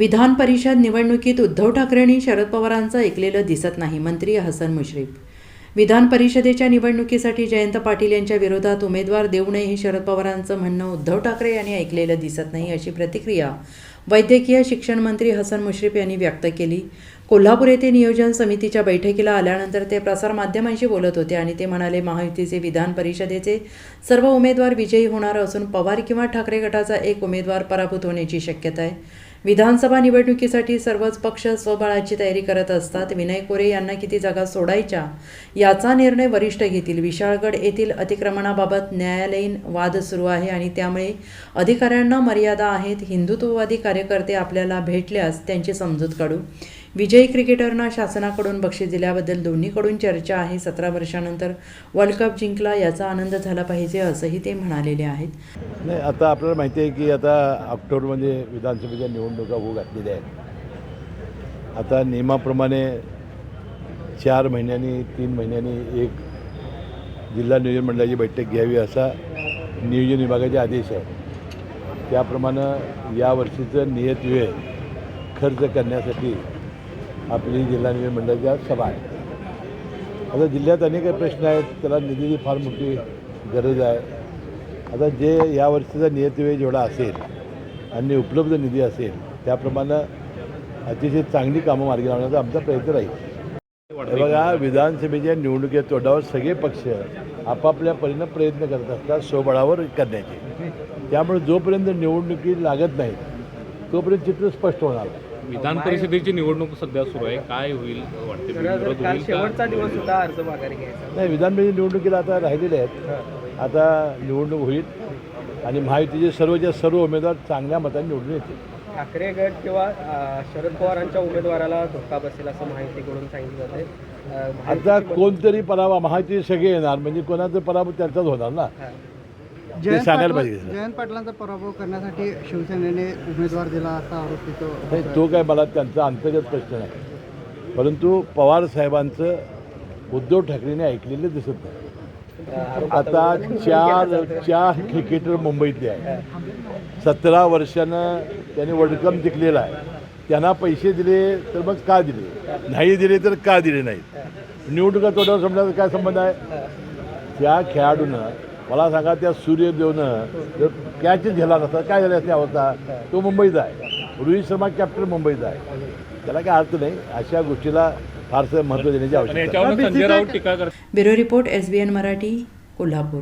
विधान परिषद निवडणुकीत उद्धव ठाकरेंनी शरद पवारांचं ऐकलेलं दिसत नाही मंत्री हसन मुश्रीफ. विधान परिषदेच्या निवडणुकीसाठी जयंत पाटील यांच्या विरोधात उमेदवार देऊ नये हे शरद पवारांचं म्हणणं उद्धव ठाकरे यांनी ऐकलेलं दिसत नाही अशी प्रतिक्रिया वैद्यकीय शिक्षण मंत्री हसन मुश्रीफ यांनी व्यक्त केली. कोल्हापूर येथे नियोजन समितीच्या बैठकीला आल्यानंतर ते प्रसारमाध्यमांशी बोलत होते आणि ते म्हणाले महायुतीचे विधान परिषदेचे सर्व उमेदवार विजयी होणार असून पवार किंवा ठाकरे गटाचा एक उमेदवार पराभूत होण्याची शक्यता आहे. विधानसभा निवडणुकीसाठी सर्वच पक्ष स्वबळाची तयारी करत असतात. विनय कोरे यांना किती जागा सोडायच्या याचा निर्णय वरिष्ठ घेतील. विशाळगड येथील अतिक्रमणाबाबत न्यायालयीन वाद सुरू आहे आणि त्यामुळे अधिकाऱ्यांना मर्यादा आहेत. हिंदुत्ववादी कार्यकर्ते आपल्याला भेटल्यास त्यांची समजूत काढू. विजयी क्रिकेटरना शासनाकडून बक्षीस दिल्याबद्दल दोन्हीकडून चर्चा आहे. सतरा वर्षानंतर वर्ल्ड कप जिंकला याचा आनंद झाला पाहिजे असंही ते म्हणालेले आहेत. नाही आता आपल्याला माहिती आहे की आता ऑक्टोबरमध्ये विधानसभेच्या निवडणुका होऊ घातलेल्या आहेत. आता नियमाप्रमाणे चार महिन्यांनी तीन महिन्यांनी एक जिल्हा नियोजन मंडळाची बैठक घ्यावी असा नियोजन विभागाचे आदेश आहे. त्याप्रमाणे यावर्षीचं नियत वेळ खर्च करण्यासाठी आपली जिल्हा नियोजन मंडळाच्या सभा आहे. आता जिल्ह्यात अनेक प्रश्न आहेत त्याला निधीची फार मोठी गरज आहे. आता जे या वर्षीचा नियतवेळ जेवढा असेल आणि उपलब्ध निधी असेल त्याप्रमाणे अतिशय चांगली कामं मार्गी लावण्याचा आमचा प्रयत्न राहील. हे बघा विधानसभेच्या निवडणुकीच्या तोंडावर सगळे पक्ष आपापल्या परीनं प्रयत्न करत असतात स्वबळावर करण्याचे. त्यामुळे जोपर्यंत निवडणुकी लागत नाही तोपर्यंत चित्र स्पष्ट होणार नाही. विधान परिषदेची निवडणूक सध्या सुरू आहे. काय होईल वाटते? शेवटचा दिवस होता अर्ज माघारी घ्यायचा. नाही विधानसभेच्या निवडणुकीला आता राहिलेले आहेत. आता निवडणूक होईल आणि महायुतीचे सर्वच्या सर्व उमेदवार चांगल्या मताने निवडून येतील. ठाकरे गट किंवा शरद पवारांच्या उमेदवाराला धोका बसेल असं माहितीकडून सांगितलं जाते आता कोणतरी पराभव महायुती सगळे येणार म्हणजे कोणाचा पराभव त्यांचाच होणार ना. ते जयंत सांगायला पाटला- पाहिजे. जयंत पाटलांचा पराभव करण्यासाठी शिवसेनेने उमेदवार दिला असा आरोप तिथं नाही तो काय मला त्यांचा अंतर्गत प्रश्न नाही. परंतु पवार साहेबांचं उद्धव ठाकरेंनी ऐकलेलं दिसत नाही. आता चार चार क्रिकेटर मुंबईतले आहेत. सतरा वर्षानं त्यांनी वर्ल्ड कप जिंकलेला आहे. त्यांना पैसे दिले तर मग का दिले? नाही दिले तर का दिले नाहीत? निवडणुका तोंडावर समजायचा काय संबंध आहे? त्या खेळाडूनं मला सांगा त्या सूर्यदेवनं जर कॅच झेला नसता काय झालं असते अवस्था? तो मुंबईचा आहे. रोहित शर्मा कॅप्टन मुंबईचा आहे. त्याला काय अर्थ नाही अशा गोष्टीला फारसं महत्त्व देण्याची आवश्यकता bureau report S B N Marathi Kolhapur.